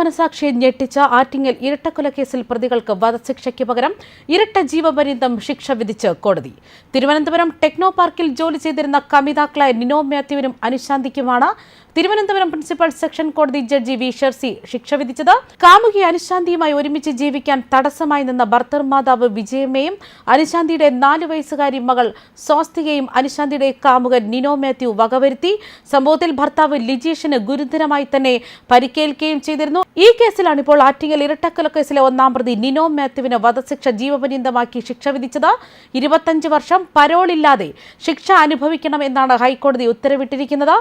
മനസാക്ഷിയെ ഞെട്ടിച്ച ആറ്റിങ്ങൽ ഇരട്ടക്കൊലക്കേസിൽ പ്രതികൾക്ക് വധശിക്ഷയ്ക്ക് പകരം ഇരട്ട ജീവപര്യന്തം ശിക്ഷ വിധിച്ച് കോടതി. തിരുവനന്തപുരം ടെക്നോ പാർക്കിൽ ജോലി ചെയ്തിരുന്ന കമിതാക്കളായ നിനോ മാത്യുവിനും അനുശാന്തിക്കുമാണ് തിരുവനന്തപുരം പ്രിൻസിപ്പൽ സെക്ഷൻ കോടതി ജഡ്ജി വി ഷെർസി ശിക്ഷ വിധിച്ചത്. കാമുകി അനുശാന്തിയുമായി ഒരുമിച്ച് ജീവിക്കാൻ തടസ്സമായി നിന്ന ഭർത്തർ മാതാവ് വിജയമ്മയും അനുശാന്തിയുടെ നാല് വയസ്സുകാരി മകൾ സ്വാസ്തികയും അനുശാന്തിയുടെ കാമുകൻ നിനോ മാത്യു വകവരുത്തി. സംഭവത്തിൽ ഭർത്താവ് ലിജീഷിന് ഗുരുതരമായി തന്നെ പരിക്കേൽക്കുകയും ചെയ്തിരുന്നു. ഈ കേസിലാണ് ഇപ്പോൾ ആറ്റിങ്ങൽ ഇരട്ടക്കൊല കേസിലെ ഒന്നാം പ്രതി നിനോ മാത്യുവിന് വധശിക്ഷ ജീവപര്യന്തമാക്കി ശിക്ഷ വിധിച്ചത്. ഇരുപത്തഞ്ച് വർഷം പരോളില്ലാതെ ശിക്ഷ അനുഭവിക്കണം എന്നാണ് ഹൈക്കോടതി ഉത്തരവിട്ടിരിക്കുന്നത്.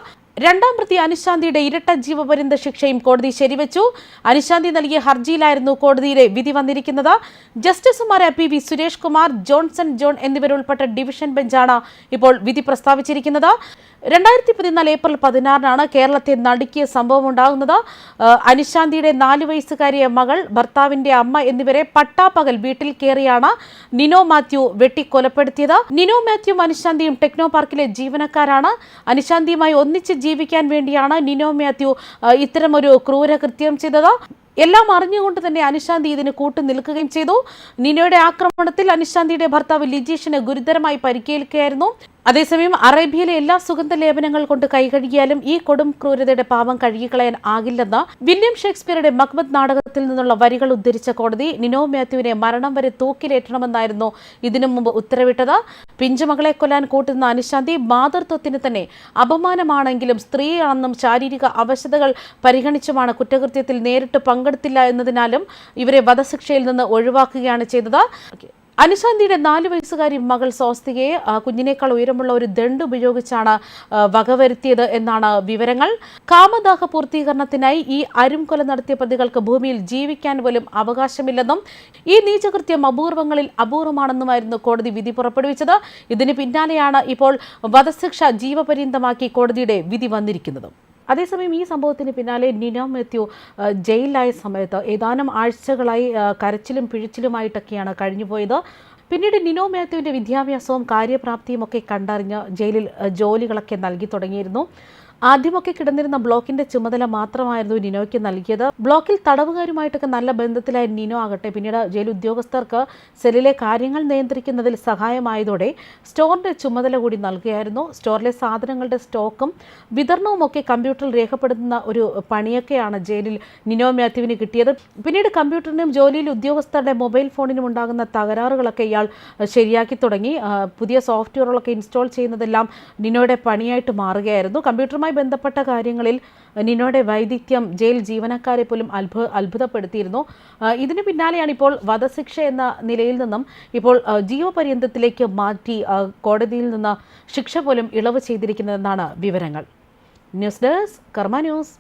രണ്ടാം പ്രതി അനുശാന്തിയുടെ ഇരട്ട ജീവപര്യന്ത ശിക്ഷയും കോടതി ശരിവച്ചു. അനുശാന്തി നൽകിയ ഹർജിയിലായിരുന്നു കോടതിയിലെ വിധി വന്നിരിക്കുന്നത്. ജസ്റ്റിസുമാരായ P V Suresh Kumar Johnson John എന്നിവരുൾപ്പെട്ട division ബെഞ്ചാണ് ഇപ്പോൾ വിധി പ്രസ്താവിച്ചിരിക്കുന്നത്. രണ്ടായിരത്തി പതിനാല് ഏപ്രിൽ പതിനാറിനാണ് കേരളത്തെ നടുക്കിയ സംഭവം ഉണ്ടാകുന്നത് അനുശാന്തിയുടെ നാല് വയസ്സുകാരിയ മകൾ ഭർത്താവിന്റെ അമ്മ എന്നിവരെ പട്ടാപ്പകൽ വീട്ടിൽ കയറിയാണ് നിനോ മാത്യു വെട്ടിക്കൊലപ്പെടുത്തിയത്. നിനോ മാത്യുവും അനുശാന്തിയും ടെക്നോ പാർക്കിലെ ജീവനക്കാരാണ്. അനുശാന്തിയുമായി ഒന്നിച്ച് ജീവിക്കാൻ വേണ്ടിയാണ് നിനോ മാത്യു ഇത്തരമൊരു ക്രൂരകൃത്യം ചെയ്തത്. എല്ലാം അറിഞ്ഞുകൊണ്ട് തന്നെ അനുശാന്തി ഇതിന് കൂട്ടു നിൽക്കുകയും ചെയ്തു. നിനയുടെ ആക്രമണത്തിൽ അനുശാന്തിയുടെ ഭർത്താവ് ലിജീഷിന് ഗുരുതരമായി പരിക്കേൽക്കുകയായിരുന്നു. അതേസമയം അറേബ്യയിലെ എല്ലാ സുഗന്ധ ലേപനങ്ങൾ കൊണ്ട് കൈകഴുകിയാലും ഈ കൊടും ക്രൂരതയുടെ പാപം കഴുകിക്കളയാൻ ആകില്ലെന്ന് വില്യം ഷേക്സ്പിയറുടെ മക്ബത്ത് നാടകത്തിൽ നിന്നുള്ള വരികൾ ഉദ്ധരിച്ച കോടതി നിനോ മാത്യുവിനെ മരണം വരെ തൂക്കിലേറ്റണമെന്നായിരുന്നു ഇതിനു മുമ്പ് ഉത്തരവിട്ടത്. പിഞ്ചുമകളെ കൊല്ലാൻ കൂട്ടുന്ന അനുശാന്തി മാതൃത്വത്തിന് തന്നെ അപമാനമാണെങ്കിലും സ്ത്രീയാണെന്നും ശാരീരിക അവശതകൾ പരിഗണിച്ചുമാണ് കുറ്റകൃത്യത്തിൽ നേരിട്ട് പങ്കെടുത്തില്ല എന്നതിനാലും ഇവരെ വധശിക്ഷയിൽ നിന്ന് ഒഴിവാക്കുകയാണ് ചെയ്തത്. അനുശാന്തിയുടെ നാല് വയസ്സുകാരി മകൾ സ്വാസ്തികയെ കുഞ്ഞിനേക്കാൾ ഉയരമുള്ള ഒരു ദണ്ട് ഉപയോഗിച്ചാണ് വകവരുത്തിയത് എന്നാണ് വിവരങ്ങൾ. കാമദാഹ പൂർത്തീകരണത്തിനായി ഈ അരുംകൊല നടത്തിയ പ്രതികൾക്ക് ഭൂമിയിൽ ജീവിക്കാൻ പോലും അവകാശമില്ലെന്നും ഈ നീചകൃത്യം അപൂർവങ്ങളിൽ അപൂർവമാണെന്നുമായിരുന്നു കോടതി വിധി പുറപ്പെടുവിച്ചത്. ഇതിന് പിന്നാലെയാണ് ഇപ്പോൾ വധശിക്ഷ ജീവപര്യന്തമാക്കി കോടതിയുടെ വിധി വന്നിരിക്കുന്നത്. അതേസമയം ഈ സംഭവത്തിന് പിന്നാലെ നിനോ മാത്യു ജയിലിലായ സമയത്ത് ഏതാനും ആഴ്ചകളായി കരച്ചിലും പിഴിച്ചിലുമായിട്ടൊക്കെയാണ് കഴിഞ്ഞുപോയത്. പിന്നീട് നിനോ മാത്യുവിന്റെ വിദ്യാഭ്യാസവും കാര്യപ്രാപ്തിയും ഒക്കെ കണ്ടറിഞ്ഞ് ജയിലിൽ ജോലികളൊക്കെ നൽകി തുടങ്ങിയിരുന്നു. ആദ്യമൊക്കെ കിടന്നിരുന്ന ബ്ലോക്കിന്റെ ചുമതല മാത്രമായിരുന്നു നിനോയ്ക്ക് നൽകിയത്. ബ്ലോക്കിൽ തടവുകാരുമായിട്ടൊക്കെ നല്ല ബന്ധത്തിലായി നിനോ ആകട്ടെ. പിന്നീട് ജയിൽ ഉദ്യോഗസ്ഥർക്ക് സെല്ലിലെ കാര്യങ്ങൾ നിയന്ത്രിക്കുന്നതിൽ സഹായമായതോടെ സ്റ്റോറിന്റെ ചുമതല കൂടി നൽകുകയായിരുന്നു സ്റ്റോറിലെ സാധനങ്ങളുടെ സ്റ്റോക്കും വിതരണവും ഒക്കെ കമ്പ്യൂട്ടറിൽ രേഖപ്പെടുത്തുന്ന ഒരു പണിയൊക്കെയാണ് ജയിലിൽ നിനോ മാത്യുവിന് കിട്ടിയത്. പിന്നീട് കമ്പ്യൂട്ടറിനും ജോലിയിൽ ഉദ്യോഗസ്ഥരുടെ മൊബൈൽ ഫോണിനും ഉണ്ടാകുന്ന തകരാറുകളൊക്കെ ഇയാൾ ശരിയാക്കി തുടങ്ങി. പുതിയ സോഫ്റ്റ്വെയറുകളൊക്കെ ഇൻസ്റ്റാൾ ചെയ്യുന്നതെല്ലാം നിനോയുടെ പണിയായിട്ട് മാറുകയായിരുന്നു. കമ്പ്യൂട്ടറുമായി ബന്ധപ്പെട്ട കാര്യങ്ങളിൽ നിനോയുടെ വൈദഗ്ധ്യം ജയിൽ ജീവനക്കാരെ പോലും അത്ഭു അത്ഭുതപ്പെടുത്തിയിരുന്നു. ഇതിന് പിന്നാലെയാണ് ഇപ്പോൾ വധശിക്ഷ എന്ന നിലയിൽ നിന്നും ഇപ്പോൾ ജീവപര്യന്തത്തിലേക്ക് മാറ്റി കോടതിയിൽ നിന്ന് ശിക്ഷ പോലും ഇളവ് ചെയ്തിരിക്കുന്നതെന്നാണ് വിവരങ്ങൾ. News desk Karma news.